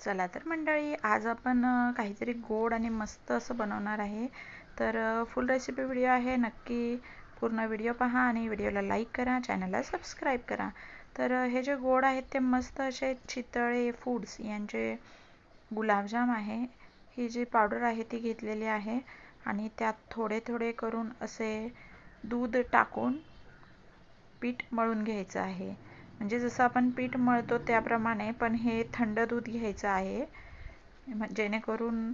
चला तर मंडळी आज आपण काहीतरी गोड आणि मस्त असं बनवणार आहे. तर फुल रेसिपी व्हिडिओ आहे. नक्की पूर्ण व्हिडिओ पहा आणि व्हिडिओला लाईक करा चॅनलला सबस्क्राईब करा. तर हे जे गोड आहेत ते मस्त असे चितळे फूड्स यांचे गुलाबजाम आहे. ही जी पावडर आहे ती घेतलेली आहे आणि त्यात थोडे थोडे करून असे दूध टाकून पीठ मळून घ्यायचं आहे. म्हणजे जसं आपण पीठ मळतो त्याप्रमाणे पण हे थंड दूध घ्यायचं आहे. जेणेकरून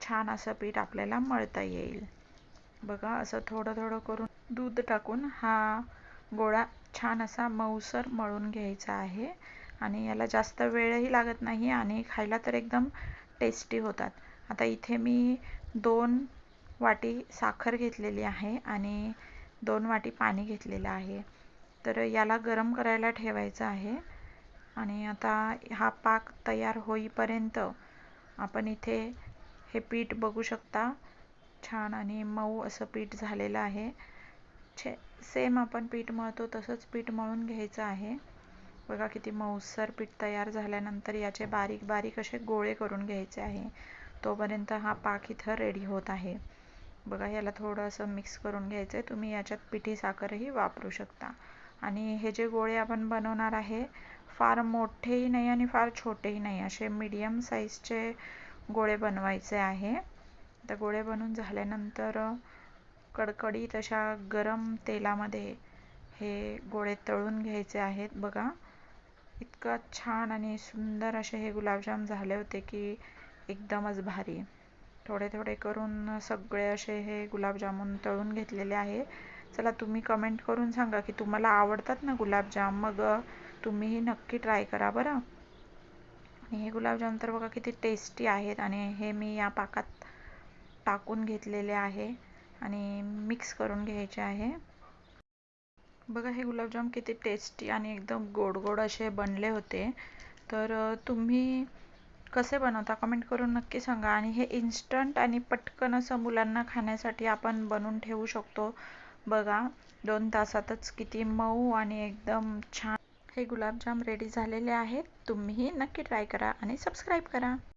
छान असं पीठ आपल्याला मळता येईल. बघा असं थोडं थोडं करून दूध टाकून हा गोळा छान असा मऊसर मळून घ्यायचा आहे. आणि याला जास्त वेळही लागत नाही आणि खायला तर एकदम टेस्टी होतात. आता इथे मी दोन वाटी साखर घेतलेली आहे आणि दोन वाटी पाणी घेतलेलं आहे. तर याला गरम करायला ठेवायचं आहे. आणि आता हा पाक तयार होईपर्यंत आपण इथे हे पीठ बघू शकता. छान आणि मऊ असं पीठ झालेलं आहे. छे सेम आपण पीठ मळतो तसंच पीठ मळून घ्यायचं आहे. बघा किती मऊसर पीठ तयार झाल्यानंतर याचे बारीक बारीक असे गोळे करून घ्यायचे आहे. तोपर्यंत हा पाक इथं रेडी होत आहे. बघा याला थोडं असं मिक्स करून घ्यायचं आहे तुम्ही याच्यात पिठी साखरही वापरू शकता. आणि हे जे गोळे आपण बनवणार आहे फार मोठेही नाही आणि फार छोटेही नाही. असे मीडियम साईजचे गोळे बनवायचे आहे. तर गोळे बनवून झाल्यानंतर कडकडीत अशा गरम तेलामध्ये हे गोळे तळून घ्यायचे आहेत. बघा इतका छान आणि सुंदर असे हे गुलाबजाम झाले होते की एकदमच भारी. थोडे थोडे करून सगळे असे हे गुलाबजामुन तळून घेतलेले आहे. चला तुम्ही कमेंट करून सांगा की तुम्हाला आवडतात ना गुलाबजाम? मग तुम्हीही नक्की ट्राय करा बरं. आणि हे गुलाबजाम तर बघा किती टेस्टी आहेत आणि हे मी या पाकात टाकून घेतलेले आहे आणि मिक्स करून घ्यायचे आहे. बघा हे गुलाबजाम किती टेस्टी आणि एकदम गोड गोड असे बनले होते. तर तुम्ही कसे बनवता कमेंट करून नक्की सांगा. आणि हे इन्स्टंट आणि पटकन असं मुलांना खाण्यासाठी आपण बनवून ठेवू शकतो. बघा दोन तासातच किती मऊ आणि एकदम छान हे गुलाबजाम रेडी झालेले आहेत. तुम्हीही नक्की ट्राय करा आणि सबस्क्राईब करा.